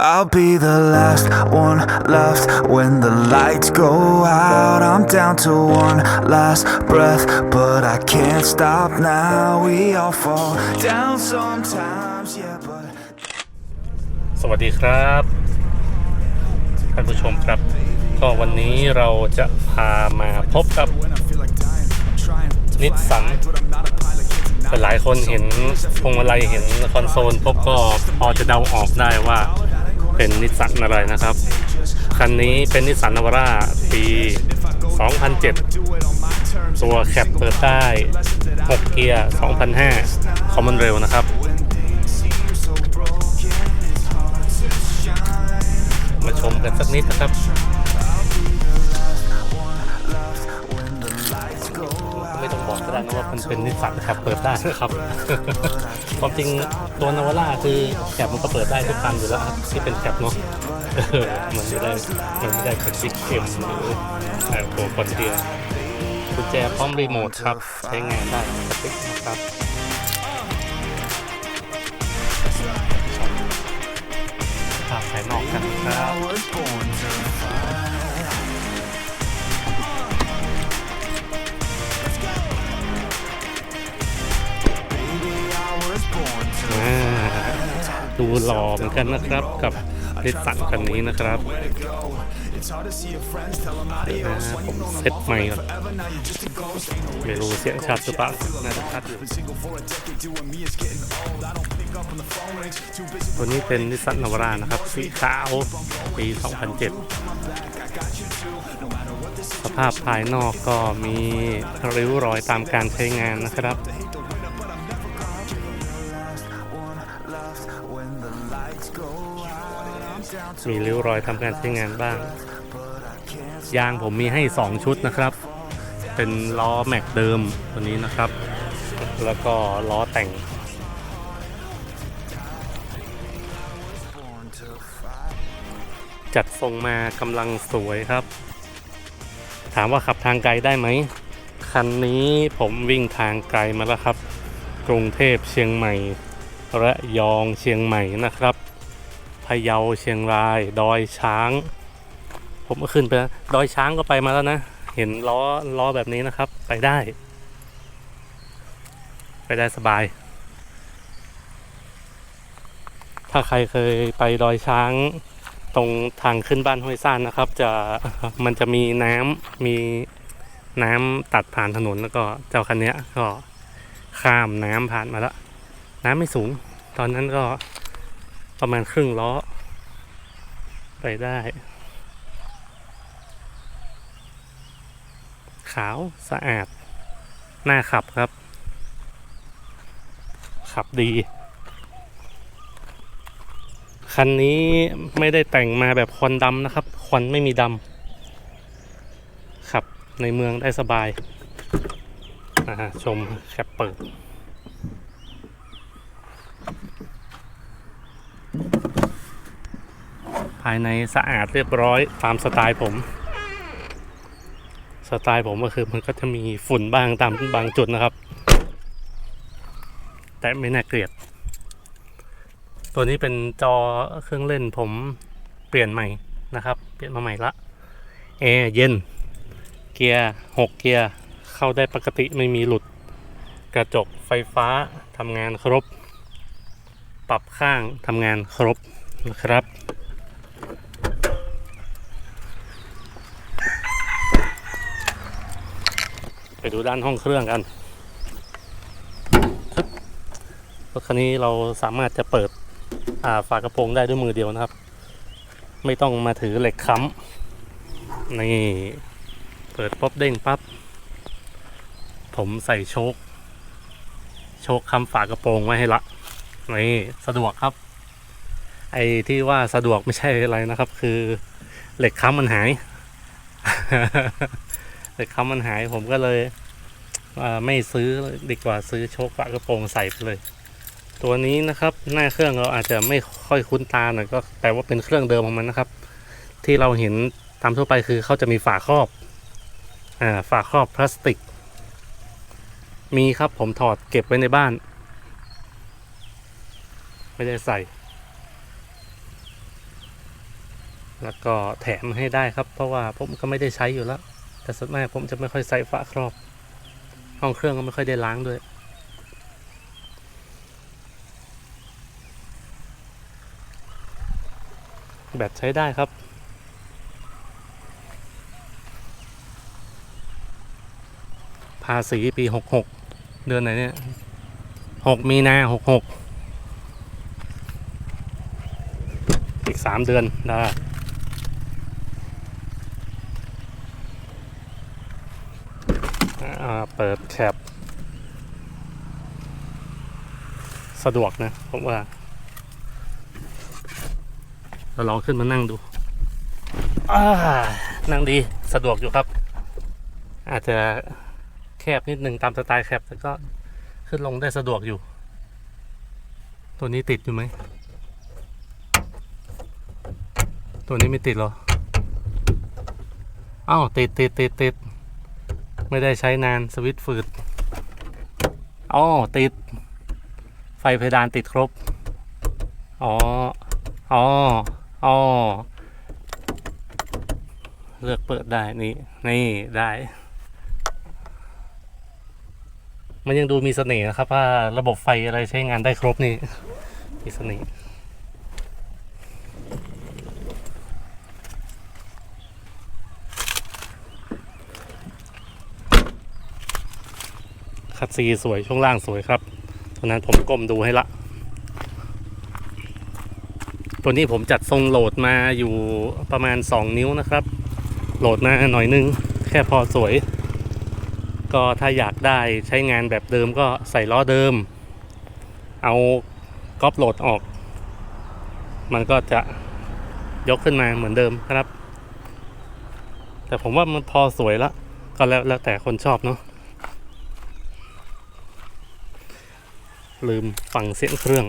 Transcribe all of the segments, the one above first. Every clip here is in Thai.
I'll be the last one left when the lights go out. I'm down to one last breath, but I can't stop now. We all fall down sometimes, yeah, but. สวัสดีครับท่านผู้ชมครับ ก็วันนี้เราจะพามาพบกับนิสสันหลายคนเห็นพวงมาลัยเห็นคอนโซลพบก็พอจะเดาออกได้ว่า เป็นนิสสันอะไรนะครับ คันนี้เป็นนิสสันนาวาร่าปี 2007 ตัวแคปเปิดได้ 6 เกียร์2005 คอมมอนเรลนะครับ มาชมกันสักนิดนะครับ ว่ามันเป็นนิสสันครับเปิดได้นะครับ ความจริงตัวนาวาร่าคือแคปมันก็เปิดได้ทุกคันอยู่แล้วครับที่เป็นแคปเนาะเออมันไม่ได้มันไม่ได้เป็นซิกเอ็มหรือเอ่อตัวคนเดียวกุญแจพร้อมรีโมทครับ ใช้งานได้ปกตินะครับภาพภายนอกกันครับ หล่อเหมือนกันนะครับกับนิสันคันนี้นะครับนะผมเซ็ตใหม่ก่อนไม่รู้เสียงชัดหรือเปล่าน่าจะชัดอยู่ตัวนี้เป็นนิสสันนาวาร่านะครับ สีขาวปี 2007 สภาพภายนอกก็มีริ้วรอยตามการใช้งานนะครับ มีริ้วรอยทำการใช้งานบ้าง ยางผมมีให้ 2 ชุดนะครับ เป็นล้อแม็กเดิมตัวนี้นะครับ แล้วก็ล้อแต่ง จัดทรงมากำลังสวยครับ ถามว่าขับทางไกลได้ไหม คันนี้ผมวิ่งทางไกลมาแล้วครับ กรุงเทพเชียงใหม่ ระยองเชียงใหม่นะครับพะเยาเชียงราย ดอยช้าง ผมก็ขึ้นไปดอยช้างก็ไปมาแล้วนะ เห็นล้อล้อแบบนี้นะครับ ไปได้ ไปได้สบาย ถ้าใครเคยไปดอยช้างตรงทางขึ้นบ้านห้วยซ่านนะครับ จะมันจะมีน้ำมีน้ำตัดผ่านถนนแล้วก็เจ้าคันนี้ก็ข้ามน้ำผ่านมาแล้ว น้ำไม่สูง ตอนนั้นก็ประมาณครึ่งล้อ ไปได้ ขาวสะอาดน่าขับครับ ขับดี คันนี้ไม่ได้แต่งมาแบบควันดำนะครับ ควันไม่มีดำขับในเมืองได้สบาย ชมแคปเปิด ภายในสะอาดเรียบร้อยตามสไตล์ผม สไตล์ผมก็คือมันก็จะมีฝุ่นบ้างตามบางจุดนะครับ แต่ไม่น่าเกลียด ตัวนี้เป็นจอเครื่องเล่นผมเปลี่ยนใหม่นะครับ เปลี่ยนมาใหม่ละแอร์เย็น เกียร์หกเกียร์เข้าได้ปกติไม่มีหลุด กระจกไฟฟ้าทำงานครบ ปรับข้างทำงานครบนะครับ ไปดูด้านห้องเครื่องกันรถคันนี้เราสามารถจะเปิดอ่าฝากระโปรงได้ด้วยมือเดียวนะครับ ไม่ต้องมาถือเหล็กค้ำนี่เปิดป๊อบเด้งปั๊บผมใส่โชคโชคคำฝากระโปรงไว้ให้ละนี่สะดวกครับ ไอ้ที่ว่าสะดวกไม่ใช่อะไรนะครับ คือเหล็กค้ำมันหาย เหล็กค้ำมันหายผมก็เลยไม่ซื้อดีกว่าซื้อโชคฝากระโปรงใส่ไปเลย ตัวนี้นะครับหน้าเครื่องเราอาจจะไม่ค่อยคุ้นตาหน่อยก็แต่ว่าเป็นเครื่องเดิมของมันนะครับ ที่เราเห็นตามทั่วไปคือเขาจะมีฝาครอบอ่าฝาครอบพลาสติก มีครับผมถอดเก็บไว้ในบ้าน ไม่ได้ใส่ แล้วก็แถมให้ได้ครับ เพราะว่าผมก็ไม่ได้ใช้อยู่แล้ว แต่ส่วนมากผมจะไม่ค่อยใส่ฝาครอบ ห้องเครื่องก็ไม่ค่อยได้ล้างด้วย แบตใช้ได้ครับภาษีปีหกหกเดือนไหนเนี่ยหกมีนาหกหกอีกสามเดือนได้อ่า เปิดแคปสะดวกนะผมว่า เราลองขึ้นมานั่งดูนั่งดีสะดวกอยู่ครับ อาจจะแคบนิดนึงตามสไตล์แคบแต่ก็ขึ้นลงได้สะดวกอยู่ ตัวนี้ติดอยู่ไหม ตัวนี้ไม่ติดเหรออ้าวติดติดติดติด ไม่ได้ใช้นานสวิตช์ฝืดอ๋อติด ไฟเพดานติดครบ อ๋อ อ๋อ อ๋อ เลือกเปิดได้นี่ นี่ได้ มันยังดูมีเสน่ห์นะครับว่าระบบไฟอะไรใช้งานได้ครบนี่ มีเสน่ห์ คัดซีสวยช่วงล่างสวยครับตอนนั้นผมก้มดูให้ละ ตัวนี้ผมจัดทรงโหลดมาอยู่ประมาณ 2 นิ้วนะครับ โหลดมาหน่อยนึง แค่พอสวย ก็ถ้าอยากได้ใช้งานแบบเดิมก็ใส่ล้อเดิม เอาก๊อปโหลดออก มันก็จะยกขึ้นมาเหมือนเดิมครับ แต่ผมว่ามันพอสวยละก็แล้วแล้วแต่คนชอบเนาะ ลืมฟังเสียงเครื่อง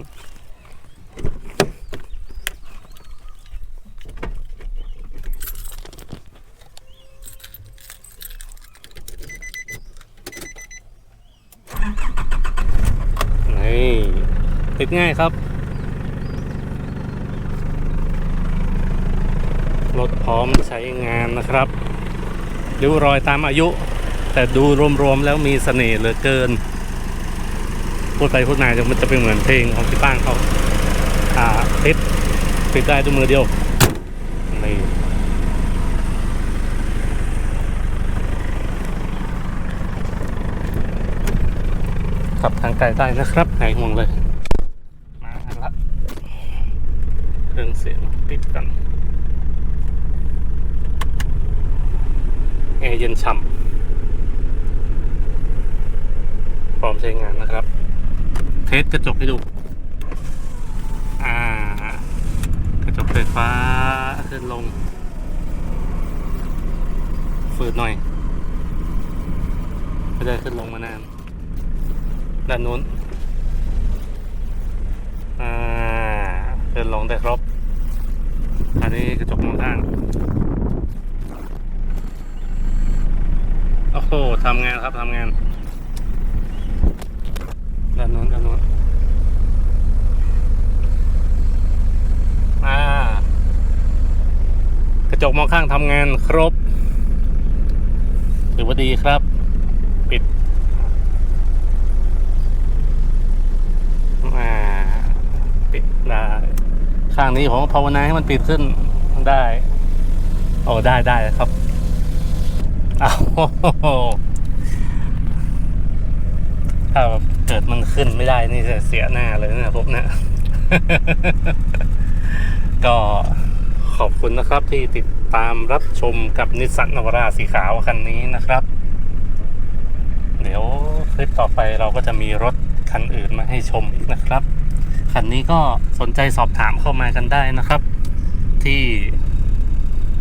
นี่ติดง่ายครับ รถพร้อมใช้งานนะครับริ้วรอยตามอายุ แต่ดูรวมๆแล้วมีเสน่ห์เหลือเกิน พูดไปพูดมาจะมันจะเป็นเหมือนเพลงของพี่ป้างเขาอ่าติดติดได้ด้วยมือเดียวนี่ขับทางไกลได้นะครับหายห่วงเลย มาละเครื่องเสียงติดกันแอร์เย็นฉ่ำพร้อมใช้งานนะครับ เทสกระจกให้ดู อ่า กระจกไฟฟ้าขึ้นลง ฝืดหน่อยไม่ได้ขึ้นลงมานาน ด้านนู้น อ่าเดินลงได้ครบ อันนี้กระจกมองข้าง โอ้โหทำงานครับทำงาน ด้านนู้นด้านนู้นอ่ากระจกมองข้างทำงานครบถือว่าดีครับ ปิดอาปิดได้ข้างนี้ผมภาวนาให้มันปิดขึ้นได้ โอ้ได้ได้ครับอ้าวโอ้ ถ้าแบบเกิดมันขึ้นไม่ได้นี่จะเสียหน้าเลยนะผมเนี่ยก็ขอบคุณนะครับที่ติดตามรับชมกับนิสสันนวาร่าสีขาวคันนี้นะครับ เดี๋ยวคลิปต่อไปเราก็จะมีรถคันอื่นมาให้ชมอีกนะครับ คันนี้ก็สนใจสอบถามเข้ามากันได้นะครับ ที่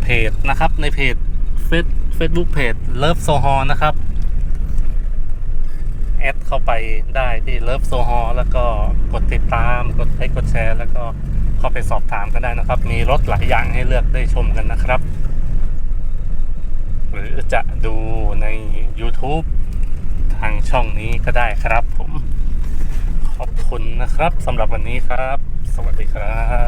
เพจนะครับในเพจเฟซเฟซบุ๊กเพจเลิฟโซฮอนะครับ แอดเข้าไปได้ที่เลิฟโซฮอแล้วก็กดติดตามกดไลค์กดแชร์ แล้วก็เข้าไปสอบถามกันได้นะครับ มีรถหลายอย่างให้เลือกได้ชมกันนะครับ หรือจะดูใน YouTube ทางช่องนี้ก็ได้ครับผม ขอบคุณนะครับสำหรับวันนี้ครับ สวัสดีครับ